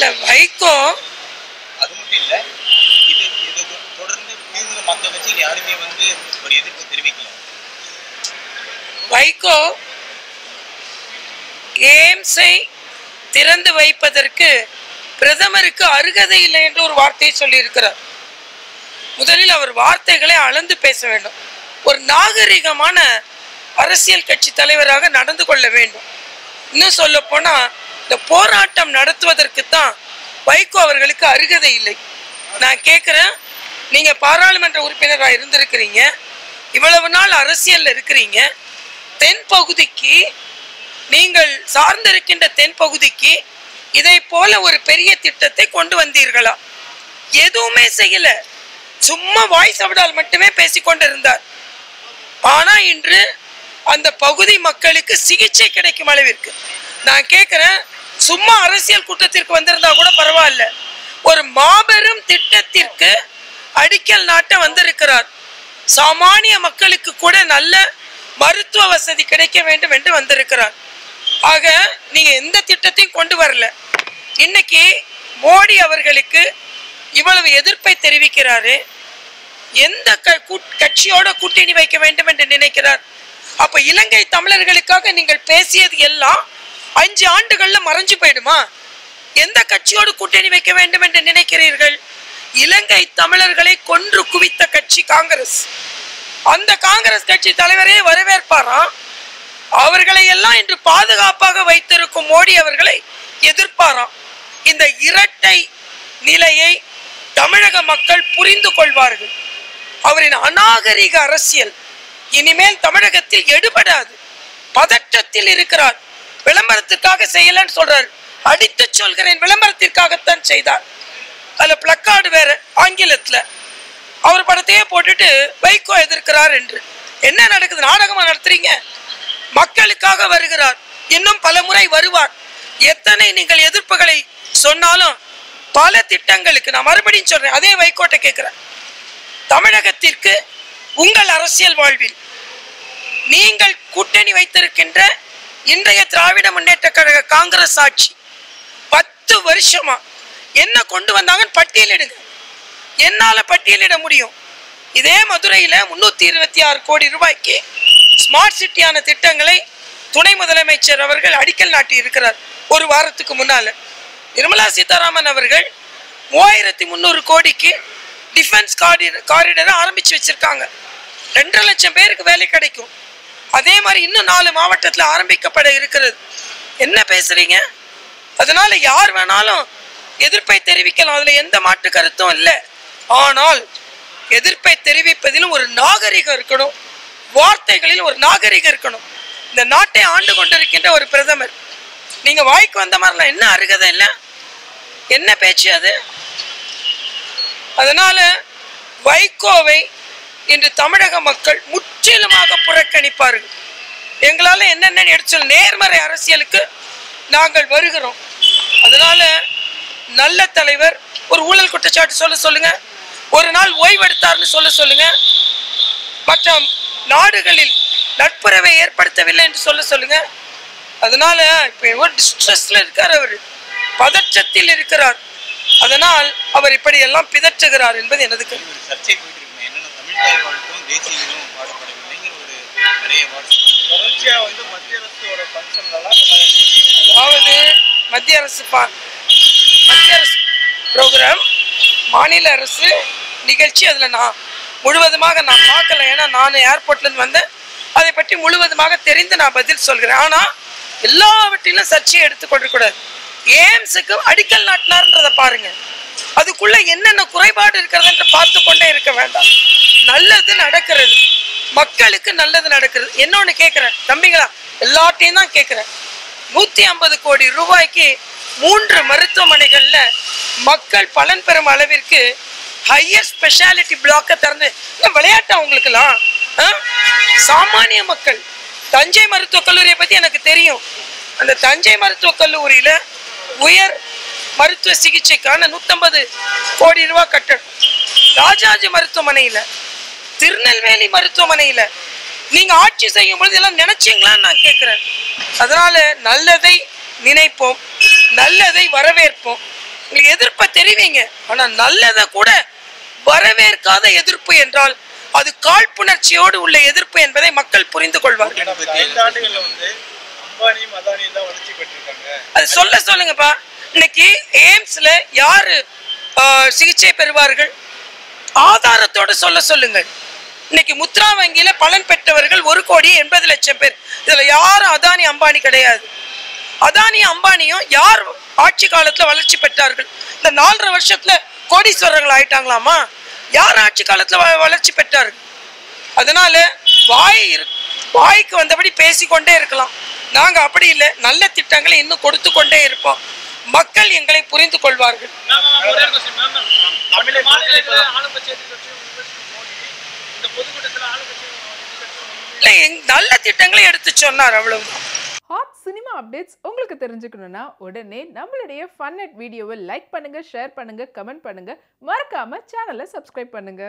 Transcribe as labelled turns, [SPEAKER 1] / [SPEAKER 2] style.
[SPEAKER 1] இல்ல வைகோ
[SPEAKER 2] அது மட்டும் இல்ல இது இது தொடர்ந்து பேசுகிற மற்ற கட்சிகள் யாருமே வந்து ஒரு எதிர்ப்பு தெரிவிக்கல.
[SPEAKER 1] வைகோ எய்ம்ஸை திறந்து வைப்பதற்கு பிரதமருக்கு அருகதை இல்லை என்று ஒரு வார்த்தையை சொல்லியிருக்கிறார். முதலில் அவர் வார்த்தைகளை அளந்து பேச வேண்டும். ஒரு நாகரிகமான அரசியல் கட்சி தலைவராக நடந்து கொள்ள வேண்டும். இன்னும் சொல்ல போனா இந்த போராட்டம் நடத்துவதற்கு தான் வைகோ அவர்களுக்கு அருகதை இல்லை. நான் கேட்குறேன் நீங்கள் பாராளுமன்ற உறுப்பினராக இருந்திருக்கிறீங்க இவ்வளவு நாள் அரசியலில் இருக்கிறீங்க தென் பகுதிக்கு நீங்கள் சார்ந்திருக்கின்ற தென் பகுதிக்கு இதை போல ஒரு பெரிய திட்டத்தை கொண்டு வந்தீர்களா? எதுவுமே செய்யல. சும்மா வாய் சவடால் மட்டுமே பேசிக்கொண்டிருந்தார் ஆனா இன்று அந்த பகுதி மக்களுக்கு சிகிச்சை கிடைக்கும் அளவிற்கு. நான் கேட்கிறேன் சும்மா அரசியல் கூட்டத்திற்கு வந்திருந்தா கூட பரவாயில்ல. ஒரு மாபெரும் திட்டத்திற்கு அடிக்கல் நாட்ட வந்திருக்கிறார். சாமானிய மக்களுக்கு கூட நல்ல மருத்துவ வசதி கிடைக்க வேண்டும் என்று வந்திருக்கிறார். ஆக நீங்க எந்த திட்டத்தையும் கொண்டு வரல. இன்னைக்கு மோடி அவர்களுக்கு இவ்வளவு எதிர்ப்பை தெரிவிக்கிறாரு. எந்த க- கூட்- கட்சியோட கூட்டணி வைக்க வேண்டும் என்று நினைக்கிறார். அப்ப இலங்கை தமிழர்களுக்காக நீங்கள் பேசியது எல்லாம் அஞ்சு ஆண்டுகள்ல மறைஞ்சு போயிடுமா? எந்த கட்சியோடு கூட்டணி வைக்க வேண்டும் என்று நினைக்கிறீர்கள்? இலங்கை தமிழர்களை கொன்று குவித்த கட்சி காங்கிரஸ். அந்த காங்கிரஸ் கட்சி தலைவரே வரவேற்பாராம் அவர்களை எல்லாம் இன்று பாதுகாப்பாக வைத்திருக்கும் மோடி அவர்களை எதிர்ப்பாராம் இந்த இரட்டை நிலையை தமிழக மக்கள் புரிந்து கொள்வார்கள். அவரின் அநாகரிக அரசியல் இனிமேல் தமிழகத்தில் எடுபடாது. பதற்றத்தில் இருக்கிறார். விளம்பரத்திற்காக செய்யலன்னு சொல்றார். அடித்து சொல்கிறேன் விளம்பரத்திற்காகத்தான் செய்தார். அதுல பிளக்கார்டு வேற ஆங்கிலத்துல. அவர் படத்தையே போட்டுட்டு வைகோ எதிர்க்கிறார் என்று. என்ன நடக்குது? நாடகமா நடத்துறீங்க? மக்களுக்காக வருகிறார். இன்னும் பல முறை வருவார். எத்தனை நீங்கள் எதிர்ப்புகளை சொன்னாலும் பல திட்டங்களுக்கு நான் மறுபடியும் சொல்றேன் அதே வைகோட்டை கேட்கிறேன் தமிழகத்திற்கு உங்கள் அரசியல் வாழ்வில் நீங்கள் கூட்டணி வைத்திருக்கின்ற இன்றைய திராவிட முன்னேற்ற கழக காங்கிரஸ் ஆட்சி பத்து வருஷமா என்ன கொண்டு வந்தாங்கன்னு பட்டியலிடுங்க என்னால பட்டியலிட முடியும்? இதே மதுரையில முன்னூத்தி இருபத்தி ஆறு கோடி ரூபாய்க்கு ஸ்மார்ட் சிட்டியான திட்டங்களை துணை முதலமைச்சர் அவர்கள் அடிக்கல் நாட்டி இருக்கிறார். ஒரு வாரத்துக்கு முன்னால. நிர்மலா சீதாராமன் அவர்கள் மூவாயிரத்தி முந்நூறு கோடிக்கு டிஃபென்ஸ் காரிடர் காரிடரை ஆரம்பிச்சு வச்சிருக்காங்க. ரெண்டரை லட்சம் பேருக்கு வேலை கிடைக்கும். அதே மாதிரி இன்னும் நாலு மாவட்டத்தில் ஆரம்பிக்கப்பட இருக்கிறது. என்ன பேசுறீங்க? அதனால யார் வேணாலும் எதிர்ப்பை தெரிவிக்கலாம். அதில் எந்த மாற்று கருத்தும் இல்லை. ஆனால் எதிர்ப்பை தெரிவிப்பதிலும் ஒரு நாகரிகம் இருக்கணும். வார்த்தைகளில் ஒரு நாகரிகம் இருக்கணும். இந்த நாட்டை ஆண்டு கொண்டிருக்கின்ற ஒரு பிரதமர். நீங்கள் வாய்க்கு வந்த மாதிரிலாம் என்ன அருகதை இல்லை? என்ன பேச்சு அது? அதனால் வைகோவை இன்று தமிழக மக்கள் முற்றிலுமாக புறக்கணிப்பார்கள். எங்களால் என்னென்ன எடுத்து நேர்மறை அரசியலுக்கு நாங்கள் வருகிறோம். அதனால நல்ல தலைவர் ஒரு ஊழல் குற்றச்சாட்டு சொல்ல சொல்லுங்க ஒரு நாள் ஓய்வெடுத்தார்னு சொல்ல சொல்லுங்க மற்ற நாடுகளில் நட்புறவை ஏற்படுத்தவில்லை என்று சொல்ல சொல்லுங்க. அதனால இப்போ ஒரு டிஸ்ட்ரெஸ்ல இருக்கார் அவர். பதற்றத்தில் இருக்கிறார். அதனால் அவர் இப்படி எல்லாம் பிதற்றுகிறார் என்பது எனது கருத்து.
[SPEAKER 2] ஒரு வாழ்த்தும் தேசிய பாடப்படவில்லைங்கிற ஒரு நிறைய
[SPEAKER 3] தொடர்ச்சியா வந்து மத்திய அரசோட ஃபங்க்ஷன்லாம்
[SPEAKER 1] அதாவது மத்திய அரசு பா- மத்திய அரசு ப்ரோக்ராம் மாநில அரசு நிகழ்ச்சி அதில் நான் முழுவதுமாக நான் பார்க்கல. ஏன்னா நான் ஏர்போர்ட்லேருந்து வந்தேன். அதை பற்றி முழுவதுமாக தெரிந்து நான் பதில் சொல்கிறேன். ஆனால் எல்லாவற்றிலும் சர்ச்சையை எடுத்துக்கொண்டிருக்கூடாது எய்ம்ஸுக்கு அடிக்கல் நாட்டினார்ன்றதை பாருங்கள் அதுக்குள்ள என்னென்ன குறைபாடு இருக்கிறது என்று பார்த்து கொண்டே இருக்க வேண்டாம். நல்லது நடக்கிறது. மக்களுக்கு நல்லது நடக்கிறது. என்னொன்று கேட்குறேன் தம்பிங்களா எல்லாத்தையும் தான் கேட்குறேன் நூத்தி ஐம்பது கோடி ரூபாய்க்கு மூன்று மருத்துவமனைகள்ல மக்கள் பலன் பெறும் அளவிற்கு ஹையர் ஸ்பெஷாலிட்டி பிளாக்கை திறந்து என்ன விளையாட்டா உங்களுக்கெல்லாம்? ஆ? சாமானிய மக்கள். தஞ்சை மருத்துவக் கல்லூரியை பத்தி எனக்கு தெரியும். அந்த தஞ்சை மருத்துவக் கல்லூரியில உயர் மருத்துவ சிகிச்சைக்கான நூத்தம்பது கோடி ரூபாய் கட்டணம். ராஜாஜி மருத்துவமனையில திருநெல்வேலி மருத்துவமனையில நீங்க ஆட்சி செய்யும் பொழுது எல்லாம் நினைச்சீங்களான்னு நான் கேட்கிறேன் அதனால நல்லதை நினைப்போம் நல்லதை வரவேற்போம். உங்களுக்கு எதிர்ப்பை தெரிவிங்க ஆனா நல்லதை கூட வரவேற்காத எதிர்ப்பு என்றால் அது காழ்ப்புணர்ச்சியோடு உள்ள எதிர்ப்பு என்பதை மக்கள் புரிந்து கொள்வார்கள். அது சொல்ல சொல்லுங்கப்பா. இன்னைக்கு எய்ம்ஸ்ல யாரு சிகிச்சை பெறுவார்கள்? ஆதாரத்தோட சொல்ல சொல்லுங்கள். இன்னைக்கு முத்ரா வங்கியில பலன் பெற்றவர்கள் ஒரு கோடி எண்பது லட்சம் பேர். இதுல யாரும் அதானி அம்பானி கிடையாது. அதானி அம்பானியும் யார் ஆட்சி காலத்துல வளர்ச்சி பெற்றார்கள்? இந்த நாலரை வருஷத்துல கோடீஸ்வரர்கள் ஆயிட்டாங்களாமா? யார் ஆட்சி காலத்துல வளர்ச்சி பெற்றார்கள்? அதனால வாய் இரு வாய்க்கு வந்தபடி பேசிக்கொண்டே இருக்கலாம். நாங்க அப்படி இல்லை. நல்ல திட்டங்களை இன்னும் கொடுத்து கொண்டே இருப்போம். மக்கள் எங்களை புரிந்து கொள்வார்கள்.
[SPEAKER 3] தமிழக
[SPEAKER 1] இல்லை எங்- நல்ல திட்டங்களை எடுத்து சொன்னார் அவ்வளவுதான்
[SPEAKER 4] ஹாட் சினிமா அப்டேட்ஸ் உங்களுக்கு தெரிஞ்சுக்கணும்னா உடனே நம்மளுடைய ஃபன் அட் வீடியோவை லைக் பண்ணுங்க ஷேர் பண்ணுங்க கமெண்ட் பண்ணுங்க. மறக்காம சேனலை சப்ஸ்கிரைப் பண்ணுங்க.